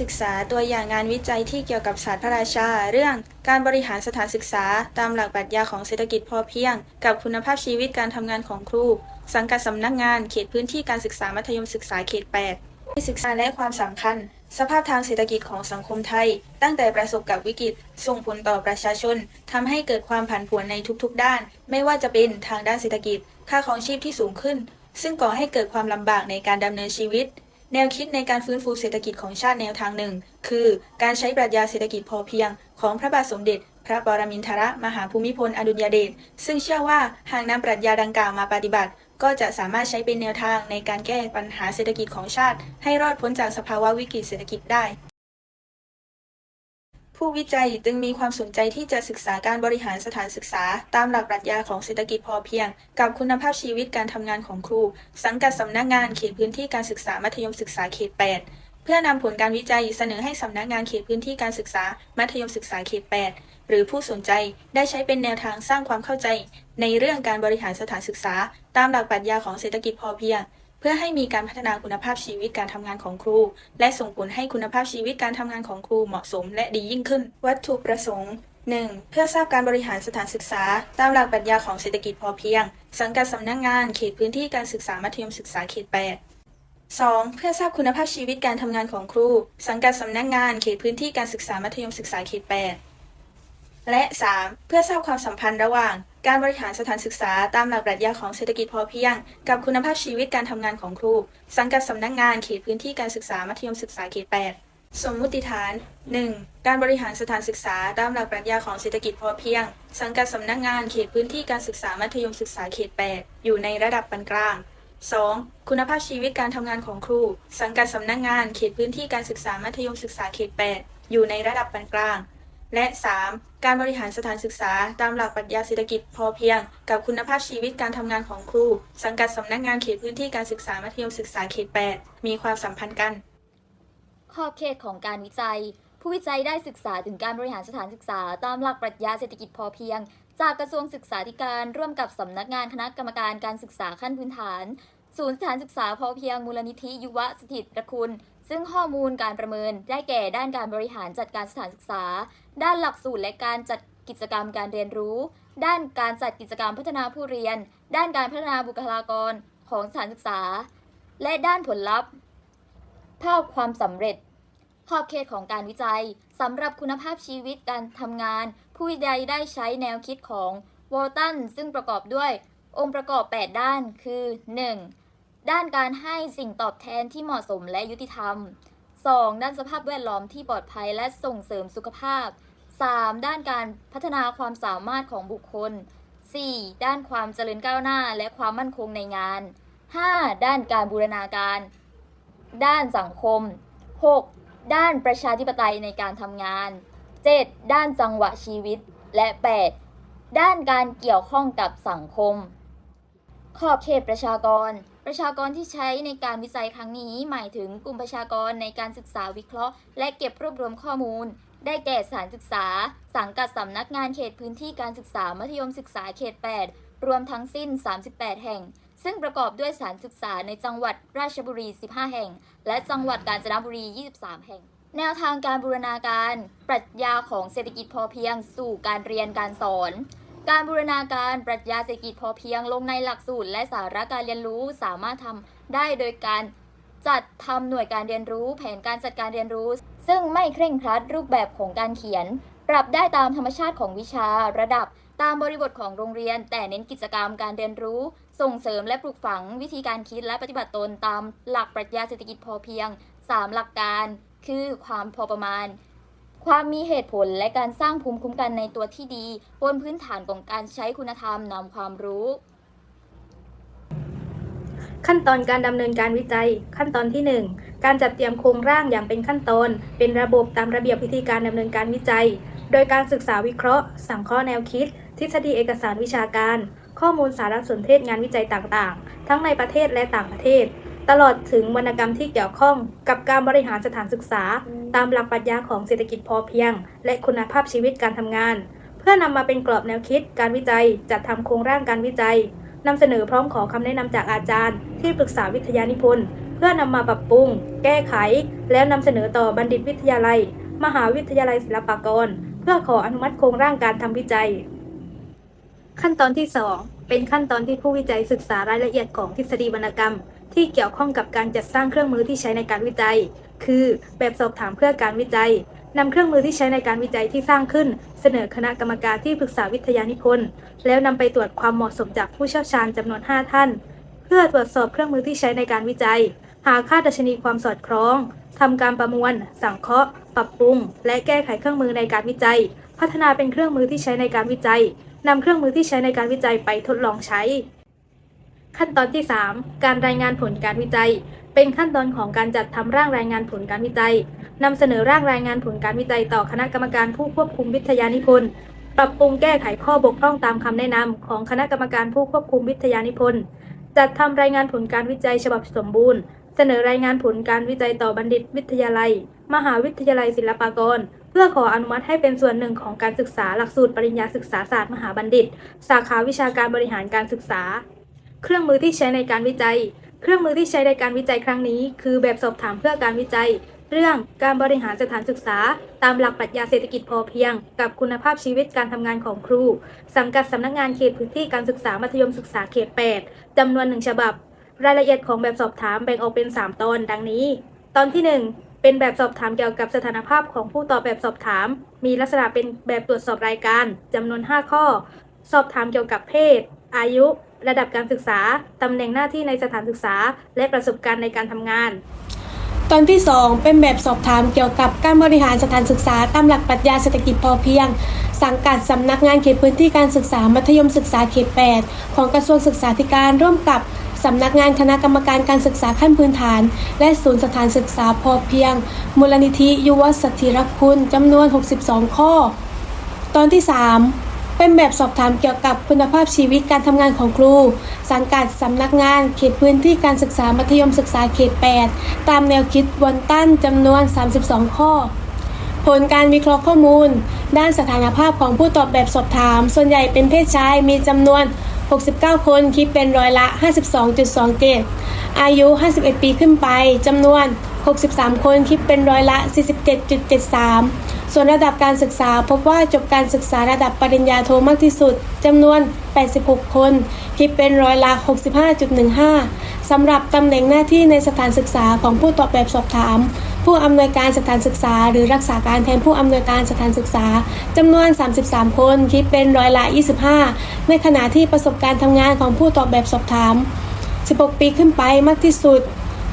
ศึกษาตัวอย่างงานวิจัยที่เกี่ยวกับศาสตร์พระราชา เรื่องการบริหารสถานศึกษา ตามหลักปรัชญาของเศรษฐกิจพอเพียง กับคุณภาพชีวิตการทำงานของครู สังกัดสำนักงานเขตพื้นที่การศึกษามัธยมศึกษาเขต 8 ที่ศึกษาและความสำคัญ สภาพทางเศรษฐกิจของสังคมไทย ตั้งแต่ประสบกับวิกฤต ส่งผลต่อประชาชนทำให้เกิดความผันผวนในทุกๆ ด้าน ไม่ว่าจะเป็นทางด้านเศรษฐกิจ ค่าของชีพที่สูงขึ้น ซึ่งก่อให้เกิดความลำบากในการดำเนินชีวิต แนวคิดในการฟื้นฟูเศรษฐกิจของชาติแนวทางหนึ่ง คือ การใช้ปรัชญาเศรษฐกิจพอเพียง ของพระบาทสมเด็จ พระปรมินทรมหาภูมิพลอดุลยเดชซึ่งเชื่อว่าหากนำปรัชญาดังกล่าวมาปฏิบัติ ก็จะสามารถใช้เป็นแนวทางในการแก้ปัญหาเศรษฐกิจของชาติ ให้รอดพ้นจากสภาวะวิกฤตเศรษฐกิจได้ ผู้วิจัยจึงมีความสนใจที่จะศึกษาการบริหารสถานศึกษา ตามหลักปรัชญาของเศรษฐกิจพอเพียง กับคุณภาพชีวิตการทำงานของครู สังกัดสำนักงานเขตพื้นที่การศึกษามัธยมศึกษาเขต 8 เพื่อนำผลการวิจัยเสนอให้สำนักงานเขตพื้นที่การศึกษา มัธยมศึกษาเขต 8 หรือผู้สนใจได้ใช้เป็นแนวทางสร้างความเข้าใจ ในเรื่องการบริหารสถานศึกษา ตามหลักปรัชญาของเศรษฐกิจพอเพียง เพื่อให้มีการพัฒนาคุณภาพชีวิตการทำงานของครู และส่งผลให้คุณภาพชีวิตการทำงานของครูเหมาะสมและดียิ่งขึ้น วัตถุประสงค์ 1. เพื่อทราบการบริหารสถานศึกษา ตามหลักปรัชญาของเศรษฐกิจพอเพียง สังกัดสำนักงานเขตพื้นที่การศึกษามัธยมศึกษาเขต 8 2. เพื่อทราบคุณภาพชีวิตการทำงานของครู สังกัดสำนักงานเขตพื้นที่การศึกษามัธยมศึกษาเขต 8 และ 3. เพื่อทราบความสัมพันธ์ระหว่าง การบริหารสถานศึกษาตามหลักปรัชญาของเศรษฐกิจพอเพียง กับคุณภาพชีวิตการทำงานของครู สังกัดสำนักงานเขตพื้นที่การศึกษามัธยมศึกษาเขต 8 สมมุติฐาน 1. การบริหารสถานศึกษาตามหลักปรัชญาของเศรษฐกิจพอเพียง สังกัดสำนักงานเขตพื้นที่การศึกษามัธยมศึกษาเขต 8 อยู่ในระดับปานกลาง 2. คุณภาพชีวิตการทำงานของครู สังกัดสำนักงานเขตพื้นที่การศึกษามัธยมศึกษาเขต 8 อยู่ในระดับปานกลาง และ 3. การบริหารสถานศึกษา ตามหลักปรัชญาเศรษฐกิจพอเพียง กับคุณภาพชีวิตการทำงานของครู สังกัดสำนักงานเขตพื้นที่การศึกษามัธยมศึกษาเขต 8 มีความสัมพันธ์กัน ขอบเขตของการวิจัย ผู้วิจัยได้ศึกษาถึงการบริหารสถานศึกษา ตามหลักปรัชญาเศรษฐกิจพอเพียง จากกระทรวงศึกษาธิการร่วมกับสำนักงานคณะกรรมการการศึกษาขั้นพื้นฐาน ศูนย์สถานศึกษาพอเพียงมูลนิธิยุวสถิตประคุณ ซึ่งข้อมูลการประเมินได้แก่ด้านการบริหารจัดการสถานศึกษา ด้านหลักสูตรและการจัดกิจกรรมการเรียนรู้ ด้านการจัดกิจกรรมพัฒนาผู้เรียน ด้านการพัฒนาบุคลากรของสถานศึกษา และด้านผลลัพธ์ ภาพความสำเร็จ ขอบเขตของการวิจัยสำหรับคุณภาพชีวิตการทำงาน ผู้วิจัยได้ใช้แนวคิดของวอลตันซึ่งประกอบด้วยองค์ประกอบ 8 ด้านคือ 1. ด้านการให้สิ่งตอบแทนที่เหมาะสมและยุติธรรม 2. ด้านสภาพแวดล้อมที่ปลอดภัยและส่งเสริมสุขภาพ 3. ด้านการพัฒนาความสามารถของบุคคล 4. ด้านความเจริญก้าวหน้าและความมั่นคงในงาน 5. ด้านการบูรณาการ ด้านสังคม 6. ด้านประชาธิปไตยในการทำงาน 7. ด้านจังหวะชีวิต และ 8. ด้านการเกี่ยวข้องกับสังคม ขอบเขตประชากร ประชากรที่ใช้ในการวิจัยครั้งนี้ หมายถึงกลุ่มประชากรในการศึกษาวิเคราะห์ และเก็บรวบรวมข้อมูล ได้แก่สถานศึกษา สังกัดสำนักงานเขตพื้นที่การศึกษามัธยมศึกษาเขต 8 รวมทั้งสิ้น 38 แห่ง ซึ่งประกอบด้วยสถานศึกษาในจังหวัดราชบุรี 15 แห่ง และจังหวัดกาญจนบุรี 23 แห่งแนวทางการบูรณาการ ปรัชญาของเศรษฐกิจพอเพียงสู่การเรียนการสอน การบูรณาการปรัชญาเศรษฐกิจพอเพียงลงในหลักสูตร และสาระการเรียนรู้สามารถทำได้โดยการจัดทำหน่วยการเรียนรู้ แผนการจัดการเรียนรู้ ซึ่งไม่เคร่งครัดรูปแบบของการเขียน ปรับได้ตามธรรมชาติของวิชาระดับตามบริบทของโรงเรียน แต่เน้นกิจกรรมการเรียนรู้ ส่งเสริมและปลูกฝังวิธีการคิดและปฏิบัติตนตามหลักปรัชญาเศรษฐกิจพอเพียง 3 หลักการ คือความพอประมาณ ความมีเหตุผลและการสร้างภูมิคุ้มกันในตัวที่ดี บนพื้นฐานของการใช้คุณธรรมนำความรู้ ขั้นตอนการดำเนินการวิจัย ขั้นตอนที่ 1 การจัดเตรียมโครงร่างอย่างเป็นขั้นตอน เป็นระบบตามระเบียบวิธีการดำเนินการวิจัย โดยการศึกษาวิเคราะห์ สังเคราะห์แนวคิด ทฤษฎีเอกสารวิชาการ ข้อมูลสารสนเทศงานวิจัยต่างๆ ทั้งในประเทศและต่างประเทศ ตลอดถึงวรรณกรรมที่เกี่ยวข้องกับการบริหารสถานศึกษา ตามหลักปรัชญาของเศรษฐกิจพอเพียง และคุณภาพชีวิตการทำงาน เพื่อนำมาเป็นกรอบแนวคิด การวิจัย จัดทำโครงร่างการวิจัยนำเสนอพร้อมขอคำแนะนำจากอาจารย์ ที่ปรึกษาวิทยานิพนธ์เพื่อนำมาปรับปรุง แก้ไข แล้วนำเสนอต่อบัณฑิตวิทยาลัย มหาวิทยาลัยศิลปากร เพื่อขออนุมัติโครงร่างการทำวิจัย ขั้นตอนที่ 2 เป็นขั้นตอนที่ผู้วิจัยศึกษารายละเอียดของทฤษฎีวรรณกรรม ที่เกี่ยวข้องกับการจัดสร้างเครื่องมือที่ใช้ในการวิจัย คือแบบสอบถามเพื่อการวิจัยนำเครื่องมือที่ใช้ในการวิจัยที่สร้างขึ้น เสนอคณะกรรมการที่ปรึกษาวิทยานิพนธ์แล้วนำไปตรวจความเหมาะสมจากผู้เชี่ยวชาญจำนวน 5 ท่าน เพื่อตรวจสอบเครื่องมือที่ใช้ในการวิจัย หาค่าดัชนีความสอดคล้องทำการประมวล สังเคราะห์ ปรับปรุง และแก้ไขเครื่องมือในการวิจัย พัฒนาเป็นเครื่องมือที่ใช้ในการวิจัยนำเครื่องมือที่ใช้ในการวิจัยไปทดลองใช้ ขั้นตอนที่ 3 การรายงานผลการวิจัย เป็นขั้นตอนของการจัดทำร่างรายงานผลการวิจัยนำเสนอร่างรายงานผลการวิจัยต่อคณะกรรมการผู้ควบคุมวิทยานิพนธ์ปรับปรุงแก้ไขข้อบกพร่องตามคำแนะนำของคณะกรรมการผู้ควบคุมวิทยานิพนธ์จัดทำรายงานผลการวิจัยฉบับสมบูรณ์ เสนอรายงานผลการวิจัยต่อบัณฑิตวิทยาลัย มหาวิทยาลัยศิลปากร เพื่อขออนุมัติให้เป็นส่วนหนึ่งของการศึกษาหลักสูตรปริญญาศึกษาศาสตร์มหาบัณฑิต สาขาวิชาการบริหารการศึกษา เครื่องมือที่ใช้ในการวิจัย เครื่องมือที่ใช้ในการวิจัยครั้งนี้ คือแบบสอบถามเพื่อการวิจัย เรื่องการบริหารสถานศึกษา ตามหลักปรัชญาเศรษฐกิจพอเพียง กับคุณภาพชีวิตการทำงานของครู สังกัดสำนักงานเขตพื้นที่การศึกษามัธยมศึกษาเขต 8จำนวนหนึ่งฉบับ รายละเอียดของแบบสอบถามแบ่งออกเป็น 3 ตอนดังนี้ ตอนที่ 1เป็นแบบสอบถามเกี่ยวกับสถานภาพของผู้ตอบแบบสอบถาม มีลักษณะเป็นแบบตรวจสอบรายการจำนวน 5 ข้อ สอบถามเกี่ยวกับเพศ อายุ ระดับการศึกษา ตำแหน่งหน้าที่ในสถานศึกษา และประสบการณ์ในการทำงาน ตอนที่ 2 เป็นแบบสอบถามเกี่ยวกับการบริหารสถานศึกษาตามหลักปรัชญาเศรษฐกิจพอเพียง สังกัดสำนักงานเขตพื้นที่การศึกษามัธยมศึกษาเขต 8 ของกระทรวงศึกษาธิการร่วมกับสำนักงานคณะกรรมการการศึกษาขั้นพื้นฐาน และศูนย์สถานศึกษาพอเพียง มูลนิธิยุวสถิรคุณจำนวน 62 ข้อ ตอนที่ 3 เป็นแบบสอบถามเกี่ยวกับคุณภาพชีวิตการทำงานของครู สังกัดสำนักงานเขตพื้นที่การศึกษามัธยมศึกษาเขต 8 ตามแนวคิดวันตันจำนวน 32 ข้อ ผลการวิเคราะห์ข้อมูล ด้านสถานภาพของผู้ตอบแบบสอบถาม ส่วนใหญ่เป็นเพศชายมีจำนวน 69 คนคิดเป็นร้อยละ 52.27 อายุ 51 ปีขึ้นไปจำนวน 63 คนคิดเป็นร้อยละ 47.73 ส่วนระดับการศึกษาพบว่าจบการศึกษาระดับปริญญาโทมากที่สุดจำนวน 86 คนคิดเป็นร้อยละ65.15 สำหรับตำแหน่งหน้าที่ในสถานศึกษาของผู้ตอบแบบสอบถาม ผู้อำนวยการสถานศึกษา หรือรักษาการแทนผู้อำนวยการสถานศึกษาจำนวน 33 คนคิดเป็นร้อยละ25 ในขณะที่ประสบการณ์ทำงานของผู้ตอบแบบสอบถาม 16 ปีขึ้นไปมากที่สุด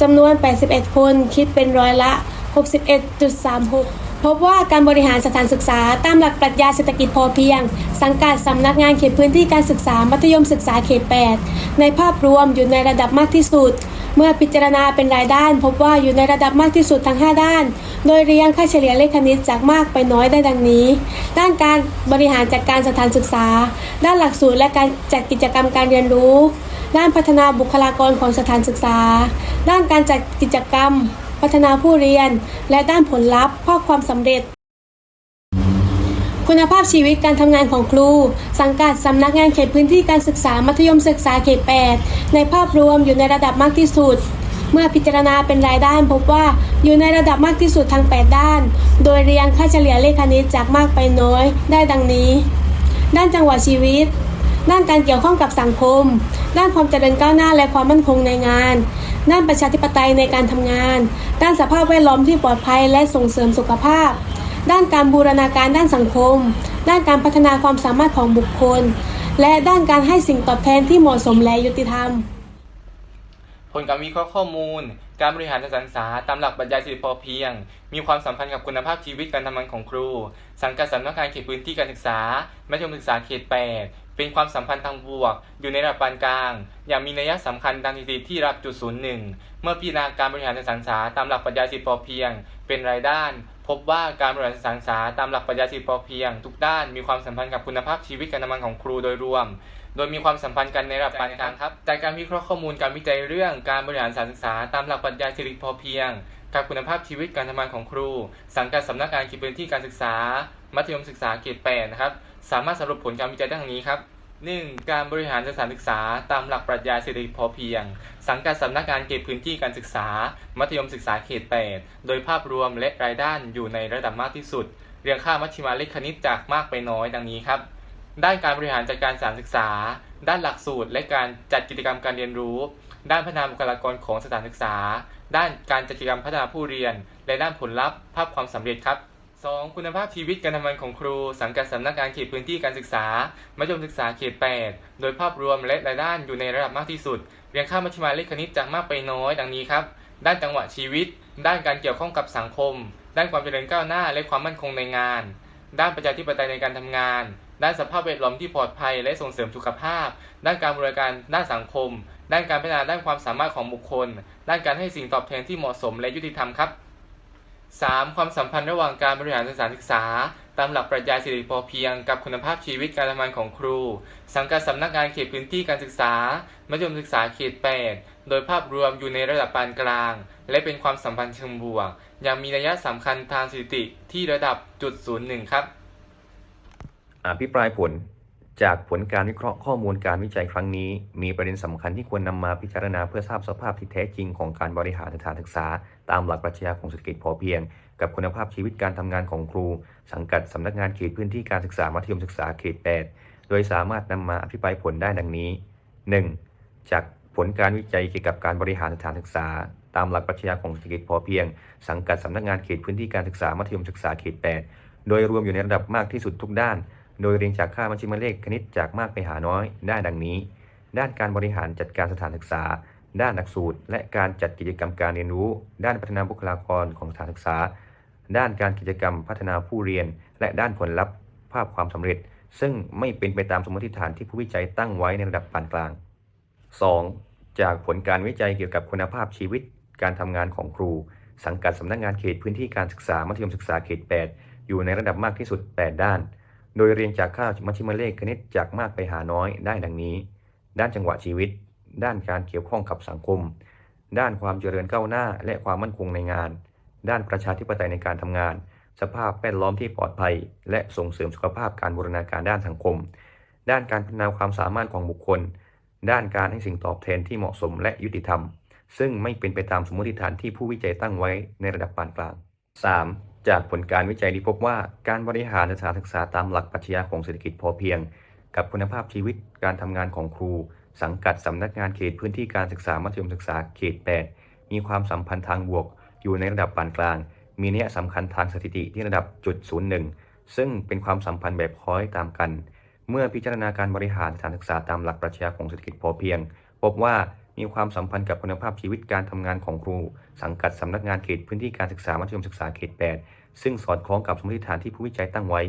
จำนวน 81 คนคิดเป็นร้อยละ 61.36 พบว่าการบริหารสถานศึกษาตามหลักปรัชญาเศรษฐกิจพอเพียง สังกัดสำนักงานเขตพื้นที่การศึกษามัธยมศึกษาเขต 8 ในภาพรวมอยู่ในระดับมากที่สุด เมื่อพิจารณาเป็นรายด้าน พบว่าอยู่ในระดับมากที่สุดทั้ง 5 ด้าน โดยเรียงค่าเฉลี่ยเลขคณิตจากมากไปน้อยได้ดังนี้ ด้านการบริหารจัดการสถานศึกษา ด้านหลักสูตรและการจัดกิจกรรมการเรียนรู้ ด้านพัฒนาบุคลากรของสถานศึกษา ด้านการจัดกิจกรรม พัฒนาผู้เรียน และด้านผลลัพธ์ข้อความสำเร็จ คุณภาพชีวิตการทำงานของครู สังกัดสำนักงานเขตพื้นที่การศึกษามัธยมศึกษาเขต 8 ในภาพรวมอยู่ในระดับมากที่สุดเมื่อพิจารณาเป็นรายด้านพบว่าอยู่ในระดับมากที่สุดทั้ง8 ด้าน โดยเรียงค่าเฉลี่ยเลขคณิตจากมากไปน้อย ได้ดังนี้ ด้านจังหวะชีวิต ด้านการเกี่ยวข้องกับสังคม ด้านความเจริญก้าวหน้าและความมั่นคงในงาน ด้านประชาธิปไตยในการทำงาน ด้านสภาพแวดล้อมที่ปลอดภัยและส่งเสริมสุขภาพ ด้านการบูรณาการด้านสังคม ด้านการพัฒนาความสามารถของบุคคล และด้านการให้สิ่งตอบแทนที่เหมาะสมและยุติธรรม ผลการวิเคราะห์ข้อมูล การบริหารสถานศึกษาตามหลักปรัชญาเศรษฐพอเพียง มีความสัมพันธ์กับคุณภาพชีวิตการทำงานของครู สังกัดสำนักงานเขตพื้นที่การศึกษา มัธยมศึกษาเขต 8 เป็นความสัมพันธ์ทางบวก อยู่ในระดับปานกลาง อย่างมีนัยสำคัญดังที่ที่รับจุดศูนย์หนึ่งเมื่อพิจารณาการบริหารสถานศึกษาตามหลักปรัชญาเศรษฐกิจพอเพียง เป็นรายด้าน พบว่าการบริหารสถานศึกษาตามหลักปรัชญาเศรษฐกิจพอเพียง ทุกด้านมีความสัมพันธ์กับคุณภาพชีวิตการทำงานของครูโดยรวม โดยมีความสัมพันธ์กันในระดับปานกลางครับจากการวิเคราะห์ข้อมูลการวิจัยเรื่องการบริหารสถานศึกษาตามหลักปรัชญาเศรษฐกิจพอเพียงกับคุณภาพชีวิตการทำงานของครู สังกัดสำนักงานเขตพื้นที่การศึกษา มัธยมศึกษาเขต8นะครับ สามารถสรุปผลการวิจัยดังนี้ครับ 1. การบริหารสถานศึกษาตามหลักปรัชญาเศรษฐกิจพอเพียง สังกัดสำนักงานเขตพื้นที่การศึกษา มัธยมศึกษาเขต 8 โดยภาพรวมและรายด้านอยู่ในระดับมากที่สุด เรียงค่ามัชฌิมาเลขคณิตจากมากไปน้อยดังนี้ครับ ด้านการบริหารจัดการสถานศึกษา ด้านหลักสูตร และการจัดกิจกรรมการเรียนรู้ ด้านพัฒนาบุคลากรของสถานศึกษา ด้านการจัดกิจกรรมพัฒนาผู้เรียน และด้านผลลัพธ์ ภาพความสำเร็จครับ 2. คุณภาพชีวิตการทำงานของครู สังกัดสำนักงานเขตพื้นที่การศึกษา มัธยมศึกษาเขต 8 โดยภาพรวมและรายด้านอยู่ในระดับมากที่สุด เรียงค่ามัชฌิมาเลขคณิตจากมากไปน้อยดังนี้ครับ ด้านจังหวะชีวิต ด้านการเกี่ยวข้องกับสังคม ด้านความเจริญก้าวหน้าและความมั่นคงในงาน ด้านประชาธิปไตยในการทำงาน ด้านสภาพแวดล้อมที่ปลอดภัยและส่งเสริมสุขภาพ ด้านการบริการ ด้านสังคม ด้านการพัฒนาด้านความสามารถของบุคคล ด้านการให้สิ่งตอบแทนที่เหมาะสมและยุติธรรมครับ 3. ความสัมพันธ์ระหว่างการบริหารสถานศึกษา ตามหลักปรัชญาเศรษฐกิจพอเพียงกับคุณภาพชีวิตการทำงานของครู สังกัดสำนักงานเขตพื้นที่การศึกษา มัธยมศึกษาเขต 8 โดยภาพรวมอยู่ในระดับปานกลาง และเป็นความสัมพันธ์เชิงบวก ยังมีนัยสำคัญทางสถิติที่ระดับจุดศูนย์หนึ่งครับอภิปรายผล จากผลการวิเคราะห์ข้อมูลการวิจัยครั้งนี้ มีประเด็นสำคัญที่ควรนำมาพิจารณาเพื่อทราบสภาพที่แท้จริงของการบริหารสถานศึกษา ตามหลักปรัชญาของเศรษฐกิจพอเพียง กับคุณภาพชีวิตการทำงานของครู สังกัดสำนักงานเขตพื้นที่การศึกษามัธยมศึกษาเขต 8 โดยสามารถนำมาอภิปรายผลได้ดังนี้ 1. จากผลการวิจัยเกี่ยวกับการบริหารสถานศึกษา ตามหลักปรัชญาของเศรษฐกิจพอเพียง สังกัดสำนักงานเขตพื้นที่การศึกษามัธยมศึกษาเขต 8 โดยรวมอยู่ในระดับมากที่สุดทุกด้าน โดยเรียงจากค่ามัชฌิมาเลขคณิตจากมากไปหาน้อยได้ดังนี้ ด้านการบริหารจัดการสถานศึกษา ด้านหลักสูตร และการจัดกิจกรรมการเรียนรู้ ด้านพัฒนาบุคลากรของสถานศึกษา ด้านการกิจกรรมพัฒนาผู้เรียน และด้านผลลัพธ์ภาพความสำเร็จ ซึ่งไม่เป็นไปตามสมมติฐานที่ผู้วิจัยตั้งไว้ในระดับปานกลาง 2. จากผลการวิจัยเกี่ยวกับคุณภาพชีวิต การทำงานของครู สังกัดสำนักงานเขตพื้นที่การศึกษามัธยมศึกษาเขต 8 อยู่ในระดับมากที่สุด 8 ด้าน โดยเรียงจากค่ามัชฌิมเลขคณิตจากมากไปหาน้อยได้ดังนี้ ด้านจังหวะชีวิต ด้านการเกี่ยวข้องกับสังคม ด้านความเจริญก้าวหน้าและความมั่นคงในงาน ด้านประชาธิปไตยในการทำงาน สภาพแวดล้อมที่ปลอดภัย และส่งเสริมสุขภาพการบูรณาการด้านสังคม ด้านการพัฒนาความสามารถของบุคคล ด้านการให้สิ่งตอบแทนที่เหมาะสมและยุติธรรม ซึ่งไม่เป็นไปตามสมมติฐานที่ผู้วิจัยตั้งไว้ในระดับปานกลาง 3. จากผลการวิจัยที่พบว่าการบริหารสถานศึกษาตามหลักปรัชญาของเศรษฐกิจพอเพียง กับคุณภาพชีวิตการทำงานของครู สังกัดสำนักงานเขตพื้นที่การศึกษามัธยมศึกษาเขต 8 มีความสัมพันธ์ทางบวก อยู่ในระดับปานกลาง มีนัยสำคัญทางสถิติที่ระดับจุดศูนย์หนึ่งซึ่งเป็นความสัมพันธ์แบบค้อยตามกัน เมื่อพิจารณาการบริหารสถานศึกษาตามหลักปรัชญาของเศรษฐกิจพอเพียง พบว่า มีความสัมพันธ์กับคุณภาพชีวิตการทำงานของครู สังกัดสำนักงานเขตพื้นที่การศึกษามัธยมศึกษาเขต 8 ซึ่งสอดคล้องกับสมมติฐานที่ผู้วิจัยตั้งไว้